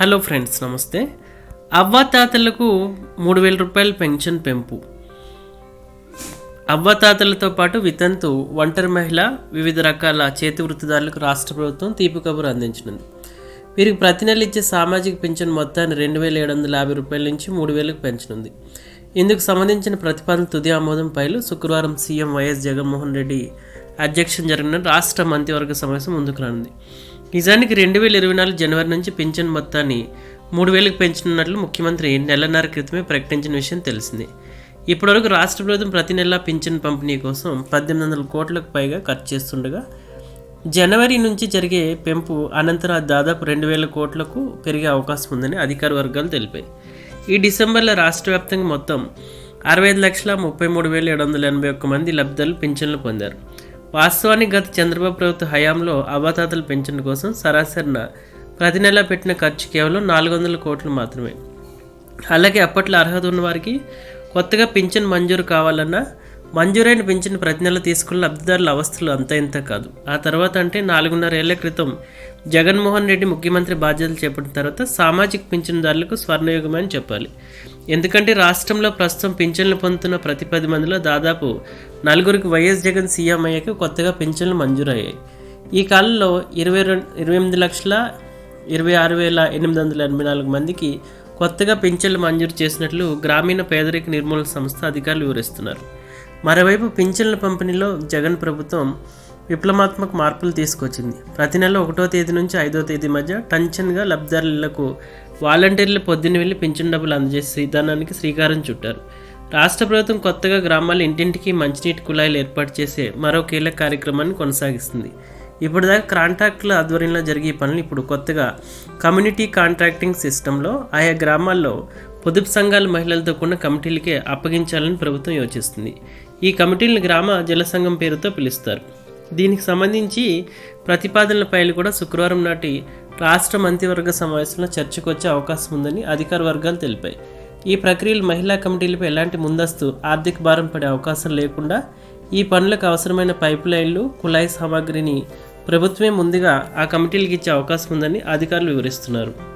Hello friends నమస్తే. అవ్వాతాతలకు మూడు వేల రూపాయల పెన్షన్ పెంపు. అవ్వాతాతలతో పాటు వితంతు ఒంటరి మహిళ వివిధ రకాల చేతి వృత్తిదారులకు రాష్ట్ర ప్రభుత్వం తీపి కబురు అందించనుంది. వీరికి ప్రతి నెల ఇచ్చే సామాజిక పెన్షన్ మొత్తాన్ని రెండు వేల ఏడు వందల యాభై రూపాయల నుంచి మూడు వేలకు పెంచనుంది. ఇందుకు సంబంధించిన ప్రతిపాదన తుది ఆమోదం పైలు శుక్రవారం సీఎం వైఎస్ జగన్మోహన్ రెడ్డి అధ్యక్షం జరిగిన రాష్ట్ర మంత్రివర్గ సమావేశం ముందుకు రానుంది. నిజానికి రెండు వేల ఇరవై నాలుగు జనవరి నుంచి పింఛన్ మొత్తాన్ని మూడు వేలకు పెంచనున్నట్లు ముఖ్యమంత్రి నెలన్నర క్రితమే ప్రకటించిన విషయం తెలిసిందే. ఇప్పటివరకు రాష్ట్ర ప్రభుత్వం ప్రతి నెల పింఛన్ పంపిణీ కోసం పద్దెనిమిది వందల కోట్లకు పైగా ఖర్చు చేస్తుండగా జనవరి నుంచి జరిగే పెంపు అనంతరం దాదాపు రెండు వేల కోట్లకు పెరిగే అవకాశం ఉందని అధికార వర్గాలు తెలిపాయి. ఈ డిసెంబర్లో రాష్ట్ర వ్యాప్తంగా మొత్తం అరవై ఐదు లక్షల ముప్పై మూడు వేల ఏడు వందల ఎనభై ఒక్క మంది లబ్ధాలు పింఛన్లు పొందారు. వాస్తవానికి గత చంద్రబాబు ప్రభుత్వ హయాంలో అవాతాతల పెన్షన్ కోసం సరాసరిన ప్రతి నెల పెట్టిన ఖర్చు కేవలం నాలుగు వందల కోట్లు మాత్రమే. అలాగే అప్పట్లో అర్హత ఉన్న వారికి కొత్తగా పింఛన్ మంజూరు కావాలన్నా మంజూరైన పింఛన్ ప్రతి నెల తీసుకున్న లబ్ధిదారుల అవస్థలు అంత ఇంత కాదు. ఆ తర్వాత అంటే నాలుగున్నర ఏళ్ళ క్రితం జగన్మోహన్ రెడ్డి ముఖ్యమంత్రి బాధ్యతలు చేపట్టిన తర్వాత సామాజిక పింఛన్దారులకు స్వర్ణయుగం అని చెప్పాలి. ఎందుకంటే రాష్ట్రంలో ప్రస్తుతం పింఛన్లు పొందుతున్న ప్రతి పది మందిలో దాదాపు నలుగురికి వైఎస్ జగన్ సీఎం అయ్యాక కొత్తగా పింఛన్లు మంజూరయ్యాయి. ఈ కాలంలో ఇరవై రెండు ఇరవై ఎనిమిది లక్షల ఇరవై ఆరు వేల ఎనిమిది వందల ఎనభై నాలుగు మందికి కొత్తగా పింఛన్లు మంజూరు చేసినట్లు గ్రామీణ పేదరిక నిర్మూలన సంస్థ అధికారులు వివరిస్తున్నారు. మరోవైపు పింఛన్ల పంపిణీలో జగన్ ప్రభుత్వం విప్లవాత్మక మార్పులు తీసుకొచ్చింది. ప్రతి నెల ఒకటో తేదీ నుంచి ఐదో తేదీ మధ్య టెన్షన్గా లబ్ధిదారులకు వాలంటీర్లు పొద్దున్న వెళ్ళి పింఛన్ డబ్బులు అందజేసే విధానానికి శ్రీకారం చుట్టారు. రాష్ట్ర ప్రభుత్వం కొత్తగా గ్రామాల ఇంటింటికి మంచినీటి కుళాయిలు ఏర్పాటు చేసే మరో కీలక కార్యక్రమాన్ని కొనసాగిస్తుంది. ఇప్పటిదాకా కాంట్రాక్టుల ఆధ్వర్యంలో జరిగే పనులు ఇప్పుడు కొత్తగా కమ్యూనిటీ కాంట్రాక్టింగ్ సిస్టంలో ఆయా గ్రామాల్లో పొదుపు సంఘాల మహిళలతో కూడిన కమిటీలకే అప్పగించాలని ప్రభుత్వం యోచిస్తుంది. ఈ కమిటీలను గ్రామ జలసంఘం పేరుతో పిలుస్తారు. దీనికి సంబంధించి ప్రతిపాదనలపై కూడా శుక్రవారం నాటి రాష్ట్ర మంత్రివర్గ సమావేశంలో చర్చకు వచ్చే అవకాశం ఉందని అధికార వర్గాలు తెలిపాయి. ఈ ప్రక్రియలు మహిళా కమిటీలపై ఎలాంటి ముందస్తు ఆర్థిక భారం పడే అవకాశం లేకుండా ఈ పనులకు అవసరమైన పైప్ లైన్లు కుళాయి సామాగ్రిని ప్రభుత్వమే ముందుగా ఆ కమిటీలకు ఇచ్చే అవకాశం ఉందని అధికారులు వివరిస్తున్నారు.